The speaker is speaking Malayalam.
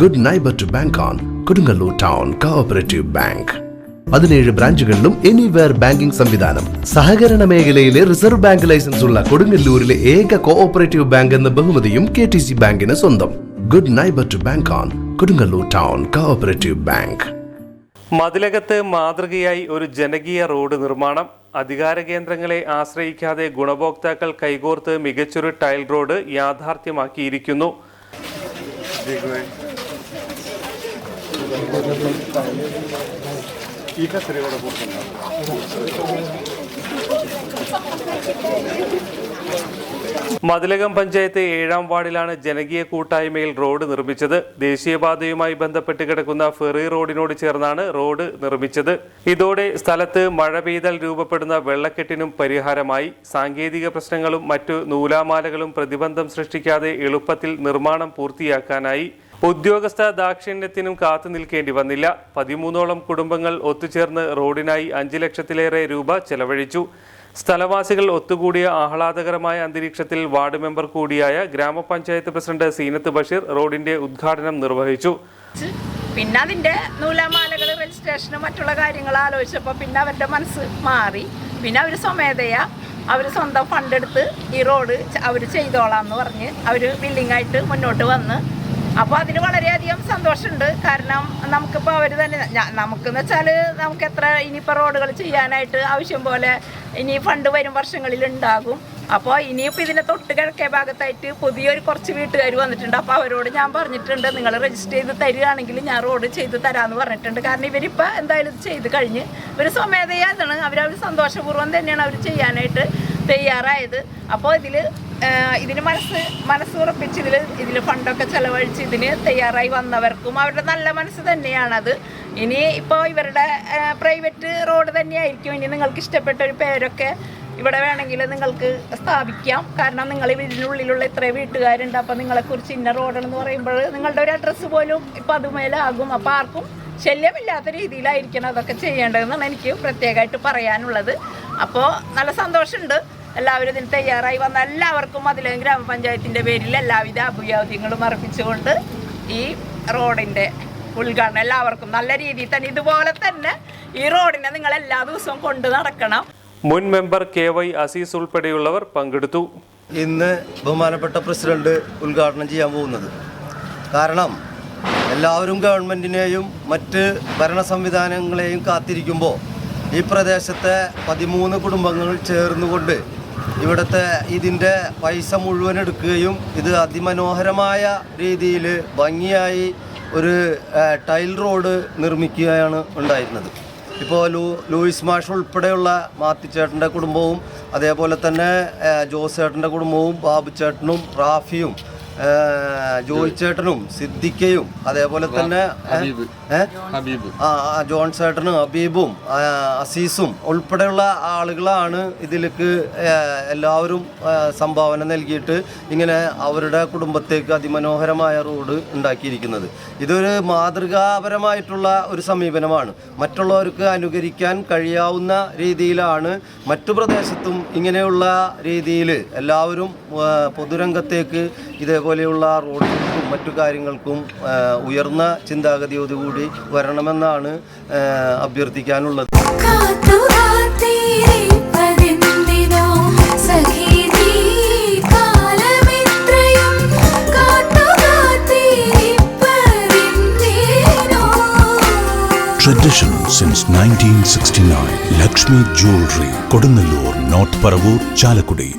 Good neighbour to bank on Kodungallur town cooperative bank പതിനേഴ് ബ്രാഞ്ചുകളിലും എനിവെയർ ബാങ്കിംഗ് സംവിധാനം. സഹകരണ മേഖലയിലെ റിസർവ് ബാങ്ക് ലൈസൻസ് ഉള്ള കൊടുങ്ങല്ലൂരിലെ ഏക കോഓപ്പറേറ്റീവ് ബാങ്ക് എന്ന ബഹുമതിയും കെ ടി സി ബാങ്കിന് സ്വന്തം. Good neighbour to bank on Kodungallur town cooperative bank മതിലകത്ത് മാതൃകയായി ഒരു ജനകീയ റോഡ് നിർമ്മാണം. അധികാര കേന്ദ്രങ്ങളെ ആശ്രയിക്കാതെ ഗുണഭോക്താക്കൾ കൈകോർത്ത് മികച്ചൊരു ടൈൽ റോഡ് യാഥാർത്ഥ്യമാക്കിയിരിക്കുന്നു. മതിലകം പഞ്ചായത്ത് ഏഴാം വാർഡിലാണ് ജനകീയ കൂട്ടായ്മയിൽ റോഡ് നിർമ്മിച്ചത്. ദേശീയപാതയുമായി ബന്ധപ്പെട്ട് കിടക്കുന്ന ഫെറി റോഡിനോട് ചേർന്നാണ് റോഡ് നിർമ്മിച്ചത്. ഇതോടെ സ്ഥലത്ത് മഴ പെയ്താൽ രൂപപ്പെടുന്ന വെള്ളക്കെട്ടിനും പരിഹാരമായി. സാങ്കേതിക പ്രശ്നങ്ങളും മറ്റു നൂലാമാലകളും പ്രതിബന്ധം സൃഷ്ടിക്കാതെ എളുപ്പത്തിൽ നിർമ്മാണം പൂർത്തിയാക്കാനായി ഉദ്യോഗസ്ഥ ദാക്ഷിണ്യത്തിനും കാത്തു നിൽക്കേണ്ടി വന്നില്ല. പതിമൂന്നോളം കുടുംബങ്ങൾ ഒത്തുചേർന്ന് റോഡിനായി അഞ്ച് ലക്ഷത്തിലേറെ രൂപ ചെലവഴിച്ചു. സ്ഥലവാസികൾ ഒത്തുകൂടിയ ആഹ്ലാദകരമായ അന്തരീക്ഷത്തിൽ വാർഡ് മെമ്പർ കൂടിയായ ഗ്രാമപഞ്ചായത്ത് പ്രസിഡന്റ് സീനത്ത് ബഷീർ റോഡിന്റെ ഉദ്ഘാടനം നിർവഹിച്ചു. പിന്നെ അതിന്റെ നൂലാമാലകൾ രജിസ്ട്രേഷനും മറ്റുള്ള കാര്യങ്ങൾ ആലോചിച്ചപ്പോൾ പിന്നെ അവരുടെ മനസ്സ് മാറി. പിന്നെ അവർ സ്വമേധയാ അവർ സ്വന്തം ഫണ്ട് എടുത്ത് ഈ റോഡ് അവർ ചെയ്തോളാം എന്ന് പറഞ്ഞ് അവർ ആയിട്ട് മുന്നോട്ട് വന്ന് അപ്പോൾ അതിന് വളരെയധികം സന്തോഷമുണ്ട്. കാരണം നമുക്കിപ്പോൾ അവർ തന്നെ നമുക്കെന്ന് വെച്ചാൽ നമുക്ക് എത്ര ഇനിയിപ്പോൾ റോഡുകൾ ചെയ്യാനായിട്ട് ആവശ്യം പോലെ ഇനി ഫണ്ട് വരും വർഷങ്ങളിൽ ഉണ്ടാകും അപ്പോൾ ഇനിയിപ്പോൾ ഇതിന്റെ തൊട്ട് കിഴക്കേ ഭാഗത്തായിട്ട് പുതിയൊരു കുറച്ച് വീട്ടുകാർ വന്നിട്ടുണ്ട്. അപ്പോൾ അവരോട് ഞാൻ പറഞ്ഞിട്ടുണ്ട് നിങ്ങൾ രജിസ്റ്റർ ചെയ്ത് തരികയാണെങ്കിൽ ഞാൻ റോഡ് ചെയ്ത് തരാമെന്ന് പറഞ്ഞിട്ടുണ്ട്. കാരണം ഇവരിപ്പോൾ എന്തായാലും ചെയ്ത് കഴിഞ്ഞ് ഇവർ സ്വമേധയാണ് അവർ അവരവർ സന്തോഷപൂർവം തന്നെയാണ് അവർ ചെയ്യാനായിട്ട് തയ്യാറായത്. അപ്പോൾ ഇതിൽ ഇതിന് മനസ്സ് മനസ്സുറപ്പിച്ച് ഇതിൽ ഇതിൽ ഫണ്ടൊക്കെ ചെലവഴിച്ച് ഇതിന് തയ്യാറായി വന്നവർക്കും അവരുടെ നല്ല മനസ്സ് തന്നെയാണത്. ഇനി ഇപ്പോൾ ഇവരുടെ പ്രൈവറ്റ് റോഡ് തന്നെയായിരിക്കും. ഇനി നിങ്ങൾക്ക് ഇഷ്ടപ്പെട്ട ഒരു പേരൊക്കെ ഇവിടെ വേണമെങ്കിൽ നിങ്ങൾക്ക് സ്ഥാപിക്കാം. കാരണം നിങ്ങൾ വീടിനുള്ളിലുള്ള ഇത്ര വീട്ടുകാരുണ്ട്. അപ്പോൾ നിങ്ങളെക്കുറിച്ച് ഇന്ന റോഡെന്ന് പറയുമ്പോൾ നിങ്ങളുടെ ഒരു അഡ്രസ്സ് പോലും ഇപ്പോൾ അതുമേലാകും. അപ്പോൾ ആർക്കും ശല്യമില്ലാത്ത രീതിയിലായിരിക്കണം അതൊക്കെ ചെയ്യേണ്ടതെന്നാണ് എനിക്ക് പ്രത്യേകമായിട്ട് പറയാനുള്ളത്. അപ്പോൾ നല്ല സന്തോഷമുണ്ട്. എല്ലാവരും ഇതിന് തയ്യാറായി വന്ന എല്ലാവർക്കും അതിലെ ഗ്രാമപഞ്ചായത്തിന്റെ പേരിൽ എല്ലാവിധ അഭിവാദ്യങ്ങളും അർപ്പിച്ചുകൊണ്ട് ഈ റോഡിന്റെ ഉദ്ഘാടനം എല്ലാവർക്കും നല്ല രീതിയിൽ തന്നെ ഇതുപോലെ തന്നെ ഈ റോഡിനെ നിങ്ങൾ എല്ലാ ദിവസവും കൊണ്ട് നടക്കണം. മുൻ മെമ്പർ കെ വൈ അസീസ് ഉൾപ്പെടെയുള്ളവർ പങ്കെടുത്തു. ഇന്ന് ബഹുമാനപ്പെട്ട പ്രസിഡന്റ് ഉദ്ഘാടനം ചെയ്യാൻ പോകുന്നത്. കാരണം എല്ലാവരും ഗവൺമെന്റിനെയും മറ്റ് ഭരണ സംവിധാനങ്ങളെയും കാത്തിരിക്കുമ്പോൾ ഈ പ്രദേശത്തെ പതിമൂന്ന് കുടുംബങ്ങൾ ചേർന്നുകൊണ്ട് ഇവിടുത്തെ ഇതിന്റെ പൈസ മുഴുവൻ എടുക്കുകയും ഇത് അതിമനോഹരമായ രീതിയിൽ ഭംഗിയായി ഒരു ടൈൽ റോഡ് നിർമ്മിക്കുകയാണ് ഉണ്ടായിരുന്നത്. ഇപ്പോൾ ലൂ ലൂയിസ് മാഷ് ഉൾപ്പെടെയുള്ള മാത്തിച്ചേട്ടന്റെ കുടുംബവും അതേപോലെ തന്നെ ജോസേട്ടന്റെ കുടുംബവും ബാബു ചേട്ടനും റാഫിയും ആ, ജോയി ചേട്ടനും സിദ്ദിഖയും അതേപോലെ തന്നെ? ആ ജോൺ ചേട്ടനും ഹബീബും അസീസും ഉൾപ്പെടെയുള്ള ആളുകളാണ് ഇതിലേക്ക് എല്ലാവരും സംഭാവന നൽകിയിട്ട് ഇങ്ങനെ അവരുടെ കുടുംബത്തേക്ക് അതിമനോഹരമായ റോഡ് ഉണ്ടാക്കിയിരിക്കുന്നത്. ഇതൊരു മാതൃകാപരമായിട്ടുള്ള ഒരു സമീപനമാണ്. മറ്റുള്ളവർക്ക് അനുകരിക്കാൻ കഴിയാവുന്ന രീതിയിലാണ് മറ്റു പ്രദേശത്തും ഇങ്ങനെയുള്ള രീതിയിൽ എല്ലാവരും പൊതുരംഗത്തേക്ക് പൊതുരംഗത്തേക്ക് ഇതേപോലെയുള്ള റോഡുകൾക്കും മറ്റു കാര്യങ്ങൾക്കും ഉയർന്ന ചിന്താഗതിയോടുകൂടി വരണമെന്നാണ് അഭ്യർത്ഥിക്കാനുള്ളത് Tradition since 1969. Lakshmi Jewelry, Kodunallur, North Paravur, Chalakudi.